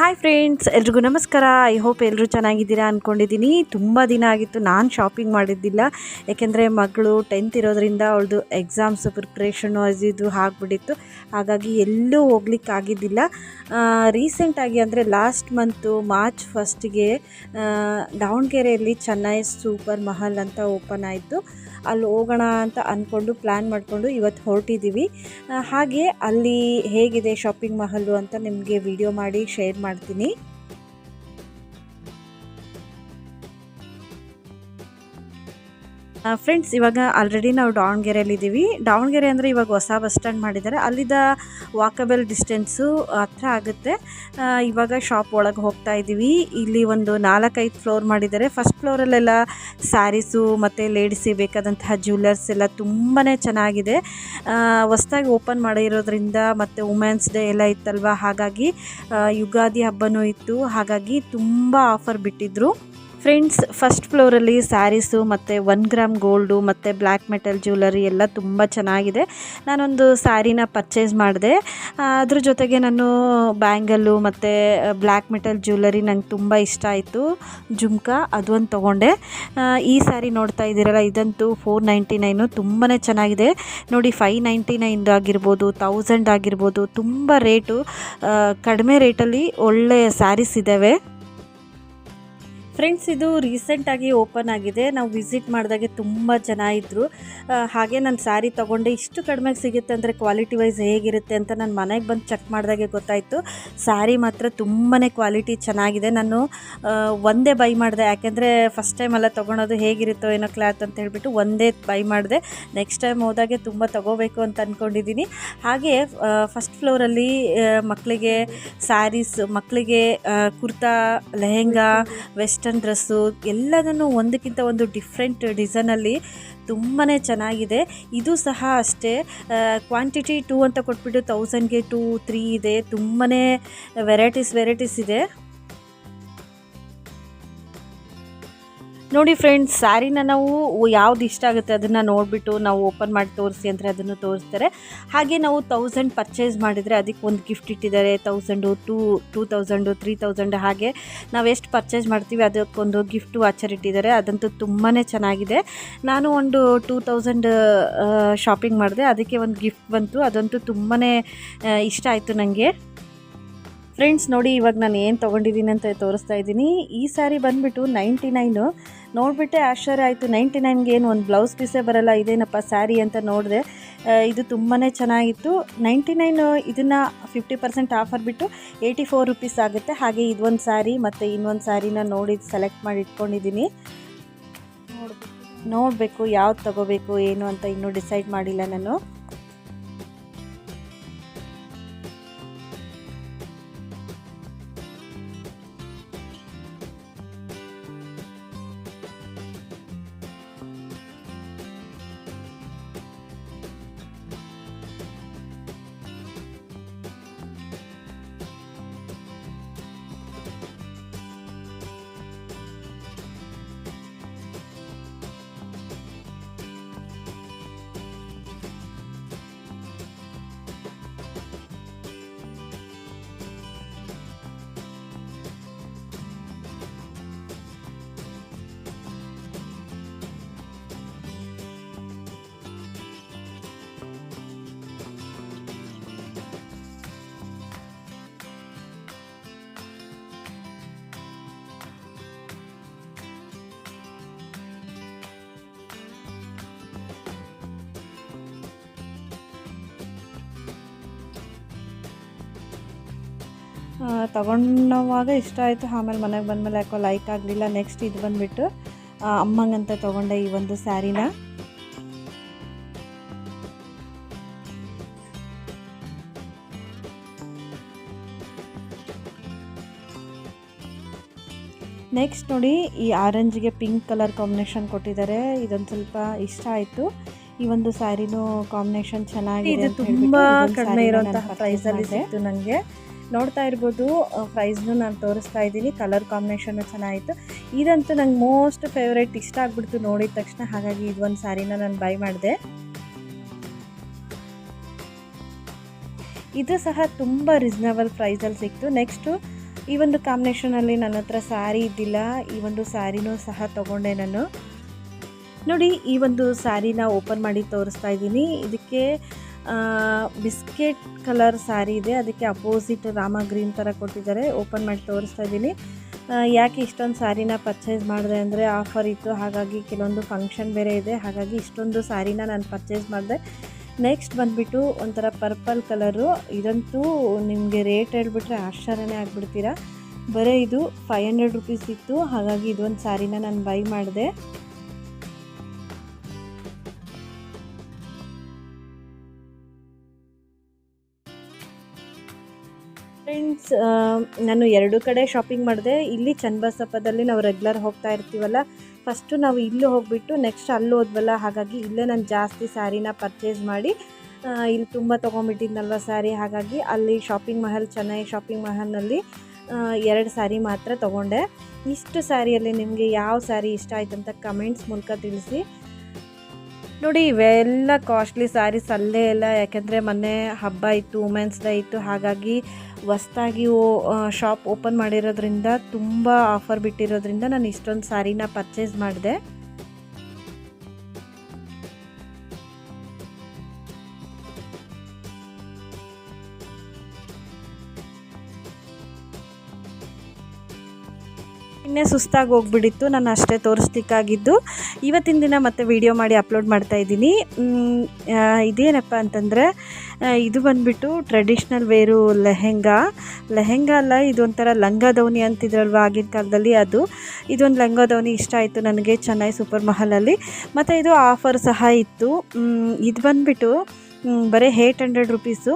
Hi friends ಎಲ್ರಿಗೂ ನಮಸ್ಕಾರ. I hope ಎಲ್ಲರೂ ಚೆನ್ನಾಗಿದ್ದೀರಾ ಅಂದ್ಕೊಂಡಿದ್ದೀನಿ ತುಂಬ ದಿನ ಆಗಿತ್ತು, ನಾನು ಶಾಪಿಂಗ್ ಮಾಡಿದ್ದಿಲ್ಲ. ಯಾಕೆಂದರೆ ಮಗಳು ಟೆಂತ್ ಇರೋದ್ರಿಂದ ಅವಳದು ಎಕ್ಸಾಮ್ಸ್ ವೈಸ್ ಇದು ಆಗಿಬಿಟ್ಟಿತ್ತು. ಹಾಗಾಗಿ ಎಲ್ಲೂ ಹೋಗ್ಲಿಕ್ಕೆ ಆಗಿದ್ದಿಲ್ಲ. ರೀಸೆಂಟಾಗಿ ಅಂದರೆ ಲಾಸ್ಟ್ ಮಂತು ಮಾರ್ಚ್ ಫಸ್ಟಿಗೆ ದಾವಣಗೆರೆಯಲ್ಲಿ ಚೆನ್ನೈ ಸೂಪರ್ ಮಹಲ್ ಅಂತ ಓಪನ್ ಆಯಿತು. ಅಲ್ಲಿ ಹೋಗೋಣ ಅಂತ ಅಂದ್ಕೊಂಡು ಪ್ಲ್ಯಾನ್ ಮಾಡಿಕೊಂಡು ಇವತ್ತು ಹೊರಟಿದ್ದೀವಿ. ಹಾಗೆ ಅಲ್ಲಿ ಹೇಗಿದೆ ಶಾಪಿಂಗ್ ಮಹಲ್ಲು ಅಂತ ನಿಮಗೆ ವಿಡಿಯೋ ಮಾಡಿ ಶೇರ್ ಮಾಡ್ತೀನಿ. ಫ್ರೆಂಡ್ಸ್ ಇವಾಗ ಆಲ್ರೆಡಿ ನಾವು ದಾವಣಗೆರೆಯಲ್ಲಿದ್ದೀವಿ. ದಾವಣಗೆರೆ ಅಂದರೆ ಇವಾಗ ಹೊಸ ಬಸ್ ಸ್ಟ್ಯಾಂಡ್ ಮಾಡಿದ್ದಾರೆ. ಅಲ್ಲಿದ್ದ ವಾಕಬಲ್ ಡಿಸ್ಟೆನ್ಸು ಹತ್ರ ಆಗುತ್ತೆ. ಇವಾಗ ಶಾಪ್ ಒಳಗೆ ಹೋಗ್ತಾ ಇದ್ದೀವಿ. ಇಲ್ಲಿ ಒಂದು ನಾಲ್ಕೈದು ಫ್ಲೋರ್ ಮಾಡಿದ್ದಾರೆ. ಫಸ್ಟ್ ಫ್ಲೋರಲ್ಲೆಲ್ಲ ಸ್ಯಾರೀಸು ಮತ್ತು ಲೇಡಿಸಿಗೆ ಬೇಕಾದಂತಹ ಜ್ಯುವೆಲ್ಲರ್ಸ್ ಎಲ್ಲ ತುಂಬಾ ಚೆನ್ನಾಗಿದೆ. ಹೊಸ್ದಾಗಿ ಓಪನ್ ಮಾಡಿರೋದ್ರಿಂದ ಮತ್ತು ವುಮೆನ್ಸ್ ಡೇ ಎಲ್ಲ ಇತ್ತಲ್ವ? ಹಾಗಾಗಿ ಯುಗಾದಿ ಹಬ್ಬನೂ ಇತ್ತು. ಹಾಗಾಗಿ ತುಂಬ ಆಫರ್ ಬಿಟ್ಟಿದ್ರು. ಫ್ರೆಂಡ್ಸ್ ಫಸ್ಟ್ ಫ್ಲೋರಲ್ಲಿ ಸ್ಯಾರೀಸು ಮತ್ತು ಒನ್ ಗ್ರಾಮ್ ಗೋಲ್ಡು ಮತ್ತು ಬ್ಲ್ಯಾಕ್ ಮೆಟಲ್ ಜ್ಯುವೆಲರಿ ಎಲ್ಲ ತುಂಬ ಚೆನ್ನಾಗಿದೆ. ನಾನೊಂದು ಸ್ಯಾರಿನ ಪರ್ಚೇಸ್ ಮಾಡಿದೆ. ಅದ್ರ ಜೊತೆಗೆ ನಾನು ಬ್ಯಾಂಗಲ್ಲು ಮತ್ತು ಬ್ಲ್ಯಾಕ್ ಮೆಟಲ್ ಜ್ಯುವೆಲರಿ ನಂಗೆ ತುಂಬ ಇಷ್ಟ ಆಯಿತು. ಜುಮ್ಕಾ ಅದೊಂದು ತೊಗೊಂಡೆ. ಈ ಸ್ಯಾರಿ ನೋಡ್ತಾ ಇದ್ದೀರಲ್ಲ, ಇದಂತೂ ಫೋರ್ ನೈಂಟಿ ನೈನು ತುಂಬಾ ಚೆನ್ನಾಗಿದೆ. ನೋಡಿ ಫೈ ನೈಂಟಿ ನೈನ್ದು ಆಗಿರ್ಬೋದು ತೌಸಂಡ್ ಆಗಿರ್ಬೋದು, ತುಂಬ ರೇಟು ಕಡಿಮೆ ರೇಟಲ್ಲಿ ಒಳ್ಳೆಯ ಸ್ಯಾರೀಸ್ ಇದ್ದಾವೆ ಫ್ರೆಂಡ್ಸ್ ಇದು ರೀಸೆಂಟಾಗಿ ಓಪನ್ ಆಗಿದೆ. ನಾವು ವಿಸಿಟ್ ಮಾಡಿದಾಗೆ ತುಂಬ ಜನ ಇದ್ದರು ಹಾಗೆ ನಾನು ಸ್ಯಾರಿ ತೊಗೊಂಡೆ. ಇಷ್ಟು ಕಡಿಮೆಗೆ ಸಿಗುತ್ತೆ ಅಂದರೆ ಕ್ವಾಲಿಟಿ ವೈಸ್ ಹೇಗಿರುತ್ತೆ ಅಂತ ನಾನು ಮನೆಗೆ ಬಂದು ಚೆಕ್ ಮಾಡಿದಾಗೆ ಗೊತ್ತಾಯಿತು. ಸ್ಯಾರಿ ಮಾತ್ರ ತುಂಬಾ ಕ್ವಾಲಿಟಿ ಚೆನ್ನಾಗಿದೆ. ನಾನು ಒಂದೇ ಬೈ ಮಾಡಿದೆ. ಯಾಕೆಂದರೆ ಫಸ್ಟ್ ಟೈಮ್ ಎಲ್ಲ ತೊಗೊಳೋದು ಹೇಗಿರುತ್ತೋ ಏನೋ ಕ್ಲಾತ್ ಅಂತ ಹೇಳ್ಬಿಟ್ಟು ಒಂದೇ ಬೈ ಮಾಡಿದೆ. ನೆಕ್ಸ್ಟ್ ಟೈಮ್ ಹೋದಾಗೆ ತುಂಬ ತೊಗೋಬೇಕು ಅಂತ ಅಂದ್ಕೊಂಡಿದ್ದೀನಿ ಹಾಗೆ ಫಸ್ಟ್ ಫ್ಲೋರಲ್ಲಿ ಮಕ್ಕಳಿಗೆ ಸ್ಯಾರೀಸ್ ಮಕ್ಕಳಿಗೆ ಕುರ್ತಾ ಲೆಹೆಂಗಾ ವೆಸ್ಟರ್ನ್ ಡ್ರೆಸ್ಸು ಎಲ್ಲದನ್ನು ಒಂದಕ್ಕಿಂತ ಒಂದು ಡಿಫ್ರೆಂಟ್ ಡಿಸೈನಲ್ಲಿ ತುಂಬಾ ಚೆನ್ನಾಗಿದೆ. ಇದು ಸಹ ಅಷ್ಟೇ ಕ್ವಾಂಟಿಟಿ ಟೂ ಅಂತ ಕೊಟ್ಬಿಟ್ಟು ತೌಸಂಡ್ಗೆ ಟೂ ತ್ರೀ ಇದೆ. ತುಂಬಾ ವೆರೈಟೀಸ್ ವೆರೈಟೀಸ್ ಇದೆ. ನೋಡಿ ಫ್ರೆಂಡ್ಸ್ ಸ್ಯಾರಿನ ನಾವು ಯಾವ್ದು ಇಷ್ಟ ಆಗುತ್ತೆ ಅದನ್ನು ನೋಡಿಬಿಟ್ಟು ನಾವು ಓಪನ್ ಮಾಡಿ ತೋರಿಸಿ ಅಂದರೆ ಅದನ್ನು ತೋರಿಸ್ತಾರೆ. ಹಾಗೆ ನಾವು ತೌಸಂಡ್ ಪರ್ಚೇಸ್ ಮಾಡಿದರೆ ಅದಕ್ಕೆ ಒಂದು ಗಿಫ್ಟ್ ಇಟ್ಟಿದ್ದಾರೆ thousand two two thousand three thousand ಹಾಗೆ ನಾವು ಎಷ್ಟು ಪರ್ಚೇಸ್ ಮಾಡ್ತೀವಿ ಅದಕ್ಕೊಂದು ಗಿಫ್ಟ್ ವಾಚರ್ ಇಟ್ಟಿದ್ದಾರೆ. ಅದಂತೂ ತುಂಬಾ ಚೆನ್ನಾಗಿದೆ. ನಾನು ಒಂದು ಟೂ ತೌಸಂಡ್ ಶಾಪಿಂಗ್ ಮಾಡಿದೆ. ಅದಕ್ಕೆ ಒಂದು ಗಿಫ್ಟ್ ಬಂತು. ಅದಂತೂ ತುಂಬಾ ಇಷ್ಟ ಆಯಿತು ನನಗೆ ಫ್ರೆಂಡ್ಸ್ ನೋಡಿ, ಇವಾಗ ನಾನು ಏನು ತೊಗೊಂಡಿದ್ದೀನಿ ಅಂತ ತೋರಿಸ್ತಾ ಇದ್ದೀನಿ. ಈ ಸ್ಯಾರಿ ಬಂದುಬಿಟ್ಟು ನೈಂಟಿ ನೈನು. ನೋಡಿಬಿಟ್ಟೆ, ಆಶ್ಚರ್ಯ ಆಯಿತು. ನೈಂಟಿ ನೈನ್ಗೆ ಏನು ಒಂದು ಬ್ಲೌಸ್ ಪೀಸೇ ಬರಲ್ಲ, ಇದೇನಪ್ಪ ಸ್ಯಾರಿ ಅಂತ ನೋಡಿದೆ. ಇದು ತುಂಬಾ ಚೆನ್ನಾಗಿತ್ತು. ನೈಂಟಿ ನೈನು ಇದನ್ನು ಫಿಫ್ಟಿ ಪರ್ಸೆಂಟ್ ಆಫರ್ ಬಿಟ್ಟು ಏಯ್ಟಿ ಫೋರ್ ರುಪೀಸ್ ಆಗುತ್ತೆ. ಹಾಗೆ ಇದೊಂದು ಸ್ಯಾರಿ ಮತ್ತು ಇನ್ನೊಂದು ಸ್ಯಾರಿನ ನೋಡಿ, ಸೆಲೆಕ್ಟ್ ಮಾಡಿ ಇಟ್ಕೊಂಡಿದ್ದೀನಿ. ನೋಡಬೇಕು, ಯಾವ್ದು ತಗೋಬೇಕು, ಏನು ಅಂತ ಇನ್ನೂ ಡಿಸೈಡ್ ಮಾಡಿಲ್ಲ ನಾನು. ತಗೊಂಡವಾಗ ಇಷ್ಟ ಆಯಿತು. ಆಮೇಲೆ ಮನೆಗೆ ಬಂದಮೇಲೆ ಯಾಕೋ ಲೈಕ್ ಆಗಲಿಲ್ಲ. ನೆಕ್ಸ್ಟ್ ಇದು ಬಂದುಬಿಟ್ಟು ಅಮ್ಮಂಗಂತ ತೊಗೊಂಡೆ ಈ ಒಂದು ಸ್ಯಾರಿನ. ನೆಕ್ಸ್ಟ್ ನೋಡಿ ಈ ಆರೆಂಜ್ಗೆ ಪಿಂಕ್ ಕಲರ್ ಕಾಂಬಿನೇಷನ್ ಕೊಟ್ಟಿದ್ದಾರೆ. ಇದೊಂದು ಸ್ವಲ್ಪ ಇಷ್ಟ ಆಯಿತು. ಈ ಒಂದು ಸ್ಯಾರಿನೂ ಕಾಂಬಿನೇಷನ್ ಚೆನ್ನಾಗಿದೆ ತುಂಬ ಕಡಿಮೆ ಇರುವಂತಹ ಪ್ರೈಸಲ್ಲಿ ಸಿಕ್ತು ನನಗೆ ನೋಡ್ತಾ ಇರ್ಬೋದು ಪ್ರೈಸ್ನು ನಾನು ತೋರಿಸ್ತಾ ಇದ್ದೀನಿ. ಕಲರ್ ಕಾಂಬಿನೇಷನ್ನು ಚೆನ್ನಾಗಿತ್ತು. ಇದಂತೂ ನಂಗೆ ಮೋಸ್ಟ್ ಫೇವ್ರೇಟ್ ಇಷ್ಟ ಆಗ್ಬಿಡ್ತು ನೋಡಿದ ತಕ್ಷಣ. ಹಾಗಾಗಿ ಇದೊಂದು ಸ್ಯಾರಿನ ನಾನು ಬೈ ಮಾಡಿದೆ. ಇದು ಸಹ ತುಂಬ ರೀಸ್ನಬಲ್ ಪ್ರೈಸಲ್ಲಿ ಸಿಕ್ತು. ನೆಕ್ಸ್ಟು ಈ ಒಂದು ಕಾಂಬಿನೇಷನಲ್ಲಿ ನನ್ನ ಹತ್ರ ಸ್ಯಾರಿ ಇದ್ದಿಲ್ಲ. ಈ ಒಂದು ಸ್ಯಾರಿನೂ ಸಹ ತೊಗೊಂಡೆ ನಾನು. ನೋಡಿ, ಈ ಒಂದು ಸ್ಯಾರಿನ ಓಪನ್ ಮಾಡಿ ತೋರಿಸ್ತಾ ಇದ್ದೀನಿ. ಇದಕ್ಕೆ ಬಿಸ್ಕೆಟ್ ಕಲರ್ ಸ್ಯಾರಿ ಇದೆ. ಅದಕ್ಕೆ ಅಪೋಸಿಟ್ ರಾಮ ಗ್ರೀನ್ ಥರ ಕೊಟ್ಟಿದ್ದಾರೆ. ಓಪನ್ ಮಾಡಿ ತೋರಿಸ್ತಾ ಇದ್ದೀನಿ. ಯಾಕೆ ಇಷ್ಟೊಂದು ಸ್ಯಾರಿನ ಪರ್ಚೇಸ್ ಮಾಡಿದೆ ಅಂದರೆ ಆಫರ್ ಇತ್ತು. ಹಾಗಾಗಿ ಕೆಲವೊಂದು ಫಂಕ್ಷನ್ ಬೇರೆ ಇದೆ. ಹಾಗಾಗಿ ಇಷ್ಟೊಂದು ಸ್ಯಾರಿನ ನಾನು ಪರ್ಚೇಸ್ ಮಾಡಿದೆ. ನೆಕ್ಸ್ಟ್ ಬಂದುಬಿಟ್ಟು ಒಂಥರ ಪರ್ಪಲ್ ಕಲರು. ಇದಂತೂ ನಿಮಗೆ ರೇಟ್ ಹೇಳ್ಬಿಟ್ರೆ ಆಶ್ಚರ್ಯನೇ ಆಗಿಬಿಡ್ತೀರಾ. ಬರೀ ಇದು ಫೈವ್ ಹಂಡ್ರೆಡ್ ರುಪೀಸ್ ಇತ್ತು. ಹಾಗಾಗಿ ಇದೊಂದು ಸ್ಯಾರಿನ ನಾನು ಬೈ ಮಾಡಿದೆ. ಫ್ರೆಂಡ್ಸ್ ನಾನು ಎರಡು ಕಡೆ ಶಾಪಿಂಗ್ ಮಾಡಿದೆ. ಇಲ್ಲಿ ಚನ್ನಬಸಪ್ಪದಲ್ಲಿ ನಾವು ರೆಗ್ಯುಲರ್ ಹೋಗ್ತಾ ಇರ್ತೀವಲ್ಲ ಫಸ್ಟು ನಾವು ಇಲ್ಲಿ ಹೋಗಿಬಿಟ್ಟು ನೆಕ್ಸ್ಟ್ ಅಲ್ಲಿ ಹೋದ್ವಲ್ಲ, ಹಾಗಾಗಿ ಇಲ್ಲೇ ನಾನು ಜಾಸ್ತಿ ಸ್ಯಾರಿನ ಪರ್ಚೇಸ್ ಮಾಡಿ ಇಲ್ಲಿ ತುಂಬ ತೊಗೊಂಬಿಟ್ಟಿದ್ನಲ್ವ ಸ್ಯಾರಿ ಹಾಗಾಗಿ ಅಲ್ಲಿ ಶಾಪಿಂಗ್ ಮಹಲ್ ಚೆನ್ನೈ ಶಾಪಿಂಗ್ ಮಹಲ್ನಲ್ಲಿ ಎರಡು ಸ್ಯಾರಿ ಮಾತ್ರ ತೊಗೊಂಡೆ. ಇಷ್ಟು ಸ್ಯಾರಿಯಲ್ಲಿ ನಿಮಗೆ ಯಾವ ಸ್ಯಾರಿ ಇಷ್ಟ ಆಯ್ತು ಅಂತ ಕಮೆಂಟ್ಸ್ ಮೂಲಕ ತಿಳಿಸಿ. ನೋಡಿ, ಇವೆಲ್ಲ ಕಾಸ್ಟ್ಲಿ ಸ್ಯಾರೀಸ್ ಅಲ್ಲೇ ಇಲ್ಲ, ಯಾಕೆಂದರೆ ಮೊನ್ನೆ ಹಬ್ಬ ಇತ್ತು ವುಮೆನ್ಸ್ ಡೇ ಇತ್ತು, ಹಾಗಾಗಿ ಹೊಸ್ದಾಗಿ ಶಾಪ್ ಓಪನ್ ಮಾಡಿರೋದ್ರಿಂದ ತುಂಬ ಆಫರ್ ಬಿಟ್ಟಿರೋದ್ರಿಂದ ನಾನು ಇಷ್ಟೊಂದು ಸ್ಯಾರಿನ ಪರ್ಚೇಸ್ ಮಾಡಿದೆ. ಇನ್ನೇ ಸುಸ್ತಾಗಿ ಹೋಗ್ಬಿಟ್ಟಿತ್ತು ನಾನು ಅಷ್ಟೇ ತೋರಿಸ್ಲಿಕ್ಕಾಗಿದ್ದು. ಇವತ್ತಿನ ದಿನ ಮತ್ತೆ ವಿಡಿಯೋ ಮಾಡಿ ಅಪ್ಲೋಡ್ ಮಾಡ್ತಾ ಇದ್ದೀನಿ. ಇದೇನಪ್ಪ ಅಂತಂದರೆ ಇದು ಬಂದ್ಬಿಟ್ಟು ಟ್ರೆಡಿಷ್ನಲ್ ವೇರು ಲೆಹೆಂಗಾ. ಲೆಹೆಂಗಾ ಅಲ್ಲ, ಇದೊಂಥರ ಲಂಗ ಧವನಿ ಅಂತಿದ್ರಲ್ವ ಆಗಿನ ಕಾಲದಲ್ಲಿ ಅದು. ಇದೊಂದು ಲಂಗ ಧವನಿ ಇಷ್ಟ ಆಯಿತು ನನಗೆ ಚೆನ್ನೈ ಸೂಪರ್ ಮಹಲಲ್ಲಿ ಮತ್ತು ಇದು ಆಫರ್ ಸಹ ಇತ್ತು. ಇದು ಬಂದುಬಿಟ್ಟು ಬರೀ ಏಯ್ಟ್ ಹಂಡ್ರೆಡ್ ರುಪೀಸು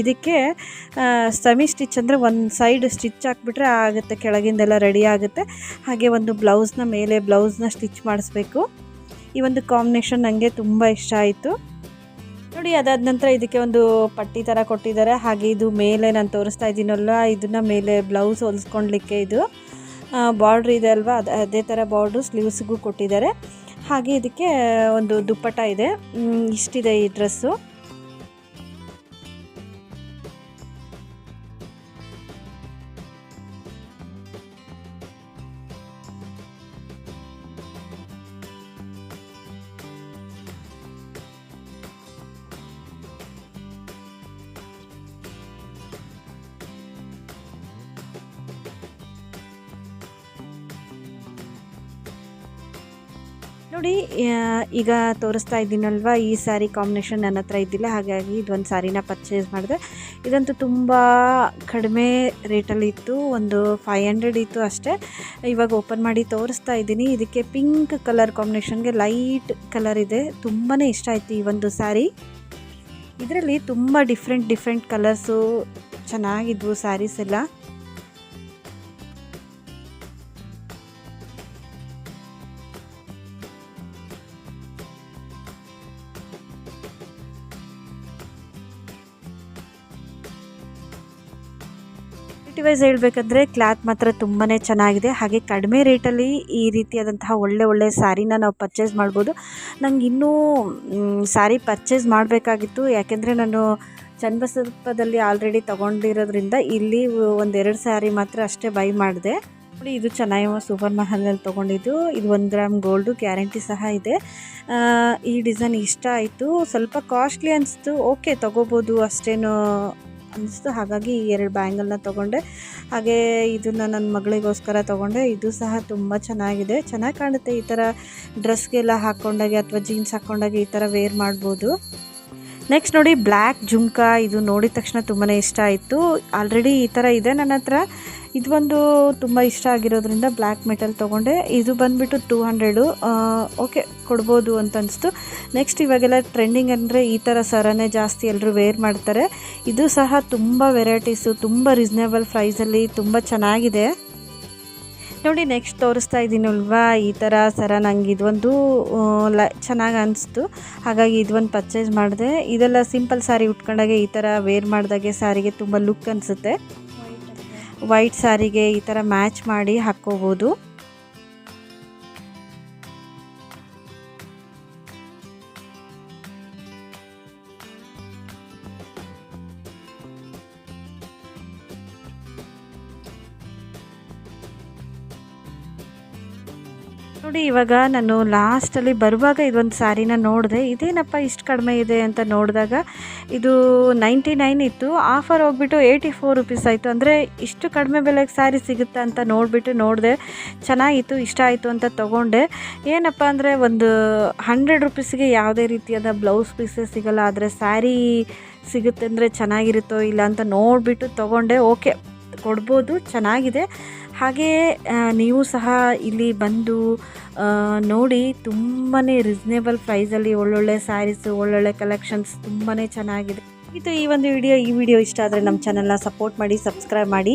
ಇದಕ್ಕೆ ಸೆಮಿ ಸ್ಟಿಚ್ ಅಂದರೆ ಒಂದು ಸೈಡ್ ಸ್ಟಿಚ್ ಹಾಕ್ಬಿಟ್ರೆ ಆಗುತ್ತೆ, ಕೆಳಗಿಂದೆಲ್ಲ ರೆಡಿ ಆಗುತ್ತೆ. ಹಾಗೆ ಒಂದು ಬ್ಲೌಸ್ನ ಮೇಲೆ ಬ್ಲೌಸ್ನ ಸ್ಟಿಚ್ ಮಾಡಿಸ್ಬೇಕು. ಈ ಒಂದು ಕಾಂಬಿನೇಷನ್ ನನಗೆ ತುಂಬ ಇಷ್ಟ ಆಯಿತು. ನೋಡಿ, ಅದಾದ ನಂತರ ಇದಕ್ಕೆ ಒಂದು ಪಟ್ಟಿ ಥರ ಕೊಟ್ಟಿದ್ದಾರೆ. ಹಾಗೆ ಇದು ಮೇಲೆ ನಾನು ತೋರಿಸ್ತಾ ಇದ್ದೀನಲ್ಲ ಇದನ್ನು ಮೇಲೆ ಬ್ಲೌಸ್ ಹೊಲಿಸ್ಕೊಳ್ಲಿಕ್ಕೆ ಇದು ಬಾರ್ಡ್ರ್ ಇದೆ ಅಲ್ವಾ, ಅದು ಅದೇ ಥರ ಬಾರ್ಡ್ರು ಸ್ಲೀವ್ಸ್ಗೂ ಕೊಟ್ಟಿದ್ದಾರೆ. ಹಾಗೆ ಇದಕ್ಕೆ ಒಂದು ದುಪ್ಪಟ್ಟ ಇದೆ. ಇಷ್ಟಿದೆ ಈ ಡ್ರೆಸ್ಸು ನೋಡಿ ಈಗ ತೋರಿಸ್ತಾ ಇದ್ದೀನಲ್ವ, ಈ ಸ್ಯಾರಿ ಕಾಂಬಿನೇಷನ್ ನನ್ನ ಹತ್ರ ಇದ್ದಿಲ್ಲ, ಹಾಗಾಗಿ ಇದೊಂದು ಸ್ಯಾರಿನ ಪರ್ಚೇಸ್ ಮಾಡಿದೆ. ಇದಂತೂ ತುಂಬ ಕಡಿಮೆ ರೇಟಲ್ಲಿ ಇತ್ತು, ಒಂದು ಫೈವ್ ಹಂಡ್ರೆಡ್ ಇತ್ತು ಅಷ್ಟೇ. ಇವಾಗ ಓಪನ್ ಮಾಡಿ ತೋರಿಸ್ತಾ ಇದ್ದೀನಿ. ಇದಕ್ಕೆ ಪಿಂಕ್ ಕಲರ್ ಕಾಂಬಿನೇಷನ್ಗೆ ಲೈಟ್ ಕಲರ್ ಇದೆ. ತುಂಬಾ ಇಷ್ಟ ಆಯಿತು ಈ ಒಂದು ಸ್ಯಾರಿ ಇದರಲ್ಲಿ ತುಂಬ ಡಿಫ್ರೆಂಟ್ ಡಿಫ್ರೆಂಟ್ ಕಲರ್ಸು ಚೆನ್ನಾಗಿದ್ವು ಸ್ಯಾರೀಸ್ ಎಲ್ಲ. ಕ್ವಾಲಿಟಿ ವೈಸ್ ಹೇಳಬೇಕಂದ್ರೆ ಕ್ಲಾತ್ ಮಾತ್ರ ತುಂಬಾ ಚೆನ್ನಾಗಿದೆ. ಹಾಗೆ ಕಡಿಮೆ ರೇಟಲ್ಲಿ ಈ ರೀತಿಯಾದಂತಹ ಒಳ್ಳೆ ಒಳ್ಳೆ ಸ್ಯಾರಿನ ನಾವು ಪರ್ಚೇಸ್ ಮಾಡ್ಬೋದು. ನಂಗೆ ಇನ್ನೂ ಸ್ಯಾರಿ ಪರ್ಚೇಸ್ ಮಾಡಬೇಕಾಗಿತ್ತು. ಯಾಕೆಂದರೆ ನಾನು ಚನ್ನಬಸಪ್ಪದಲ್ಲಿ ಆಲ್ರೆಡಿ ತೊಗೊಂಡಿರೋದ್ರಿಂದ ಇಲ್ಲಿ ಒಂದೆರಡು ಸ್ಯಾರಿ ಮಾತ್ರ ಅಷ್ಟೇ ಬೈ ಮಾಡಿದೆ. ನೋಡಿ, ಇದು ಚೆನ್ನಾಗಿ ಸೂಪರ್ ಮಹಲಲ್ಲಿ ತೊಗೊಂಡಿದ್ದು. ಇದು ಒಂದು ಗ್ರಾಮ್ ಗೋಲ್ಡು ಗ್ಯಾರಂಟಿ ಸಹ ಇದೆ. ಈ ಡಿಸೈನ್ ಇಷ್ಟ ಆಯಿತು. ಸ್ವಲ್ಪ ಕಾಸ್ಟ್ಲಿ ಅನಿಸ್ತು. ಓಕೆ ತೊಗೋಬೋದು ಅಷ್ಟೇನು ಅನಿಸ್ತು. ಹಾಗಾಗಿ ಈ ಎರಡು ಬ್ಯಾಂಗಲ್ನ ತೊಗೊಂಡೆ. ಹಾಗೆ ಇದನ್ನು ನನ್ನ ಮಗಳಿಗೋಸ್ಕರ ತೊಗೊಂಡೆ. ಇದು ಸಹ ತುಂಬ ಚೆನ್ನಾಗಿದೆ. ಚೆನ್ನಾಗಿ ಕಾಣುತ್ತೆ. ಈ ಥರ ಡ್ರೆಸ್ಗೆಲ್ಲ ಹಾಕ್ಕೊಂಡಾಗೆ ಅಥವಾ ಜೀನ್ಸ್ ಹಾಕ್ಕೊಂಡಾಗೆ ಈ ಥರ ವೇರ್ ಮಾಡ್ಬೋದು. ನೆಕ್ಸ್ಟ್ ನೋಡಿ ಬ್ಲ್ಯಾಕ್ ಜುಮ್ಕಾ ಇದು ನೋಡಿದ ತಕ್ಷಣ ತುಂಬಾ ಇಷ್ಟ ಆಯಿತು. ಆಲ್ರೆಡಿ ಈ ಥರ ಇದೆ ನನ್ನ ಹತ್ರ. ಒಂದು ತುಂಬ ಇಷ್ಟ ಆಗಿರೋದ್ರಿಂದ ಬ್ಲ್ಯಾಕ್ ಮೆಟಲ್ ತೊಗೊಂಡೆ. ಇದು ಬಂದುಬಿಟ್ಟು ಟೂ ಹಂಡ್ರೆಡು ಓಕೆ ಕೊಡ್ಬೋದು ಅಂತ ಅನಿಸ್ತು. ನೆಕ್ಸ್ಟ್ ಇವಾಗೆಲ್ಲ ಟ್ರೆಂಡಿಂಗ್ ಅಂದರೆ ಈ ಥರ ಸರನೇ ಜಾಸ್ತಿ ಎಲ್ಲರೂ ವೇರ್ ಮಾಡ್ತಾರೆ. ಇದು ಸಹ ತುಂಬ ವೆರೈಟೀಸು ತುಂಬ ರೀಸ್ನೇಬಲ್ ಪ್ರೈಸಲ್ಲಿ ತುಂಬ ಚೆನ್ನಾಗಿದೆ. ನೋಡಿ ನೆಕ್ಸ್ಟ್ ತೋರಿಸ್ತಾ ಇದ್ದೀನಲ್ವಾ ಈ ಥರ ಸರ ನಂಗೆ ಇದೊಂದು ಲ, ಚೆನ್ನಾಗಿ ಅನಿಸ್ತು. ಹಾಗಾಗಿ ಇದೊಂದು ಪರ್ಚೇಸ್ ಮಾಡಿದೆ. ಇದೆಲ್ಲ ಸಿಂಪಲ್ ಸಾರಿ ಉಟ್ಕೊಂಡಾಗೆ ಈ ಥರ ವೇರ್ ಮಾಡಿದಾಗೆ ಸ್ಯಾರಿಗೆ ತುಂಬ ಲುಕ್ ಅನಿಸುತ್ತೆ. ವೈಟ್ ಸಾರಿಗೆ ಈ ಥರ ಮ್ಯಾಚ್ ಮಾಡಿ ಹಾಕ್ಕೋಬೋದು. ನೋಡಿ ಇವಾಗ ನಾನು ಲಾಸ್ಟಲ್ಲಿ ಬರುವಾಗ ಇದೊಂದು ಸ್ಯಾರಿನ ನೋಡಿದೆ, ಇದೇನಪ್ಪ ಇಷ್ಟು ಕಡಿಮೆ ಇದೆ ಅಂತ ನೋಡಿದಾಗ ಇದು ನೈಂಟಿ ನೈನ್ ಇತ್ತು. ಆಫರ್ ಹೋಗ್ಬಿಟ್ಟು ಏಯ್ಟಿ ಫೋರ್ ರುಪೀಸ್ ಆಯಿತು. ಅಂದರೆ ಇಷ್ಟು ಕಡಿಮೆ ಬೆಲೆಗೆ ಸ್ಯಾರಿ ಸಿಗುತ್ತಾ ಅಂತ ನೋಡಿಬಿಟ್ಟು ನೋಡಿದೆ, ಚೆನ್ನಾಗಿತ್ತು, ಇಷ್ಟ ಆಯಿತು ಅಂತ ತೊಗೊಂಡೆ. ಏನಪ್ಪ ಅಂದರೆ ಒಂದು ಹಂಡ್ರೆಡ್ ರುಪೀಸ್ಗೆ ಯಾವುದೇ ರೀತಿಯಾದ ಬ್ಲೌಸ್ ಪೀಸೇ ಸಿಗಲ್ಲ, ಆದರೆ ಸ್ಯಾರಿ ಸಿಗುತ್ತೆ ಅಂದರೆ ಚೆನ್ನಾಗಿರುತ್ತೋ ಇಲ್ಲ ಅಂತ ನೋಡಿಬಿಟ್ಟು ತೊಗೊಂಡೆ. ಓಕೆ ಕೊಡ್ಬೋದು, ಚೆನ್ನಾಗಿದೆ. ಹಾಗೆಯೇ ನೀವು ಸಹ ಇಲ್ಲಿ ಬಂದು ನೋಡಿ ತುಂಬಾ ರೀಸ್ನೇಬಲ್ ಪ್ರೈಸಲ್ಲಿ ಒಳ್ಳೊಳ್ಳೆ ಸ್ಯಾರೀಸು ಒಳ್ಳೊಳ್ಳೆ ಕಲೆಕ್ಷನ್ಸ್ ತುಂಬಾ ಚೆನ್ನಾಗಿದೆ. ಇದು ಈ ಒಂದು ವಿಡಿಯೋ ಈ ವಿಡಿಯೋ ಇಷ್ಟ ಆದರೆ ನಮ್ಮ ಚಾನಲ್ನ ಸಪೋರ್ಟ್ ಮಾಡಿ ಸಬ್ಸ್ಕ್ರೈಬ್ ಮಾಡಿ.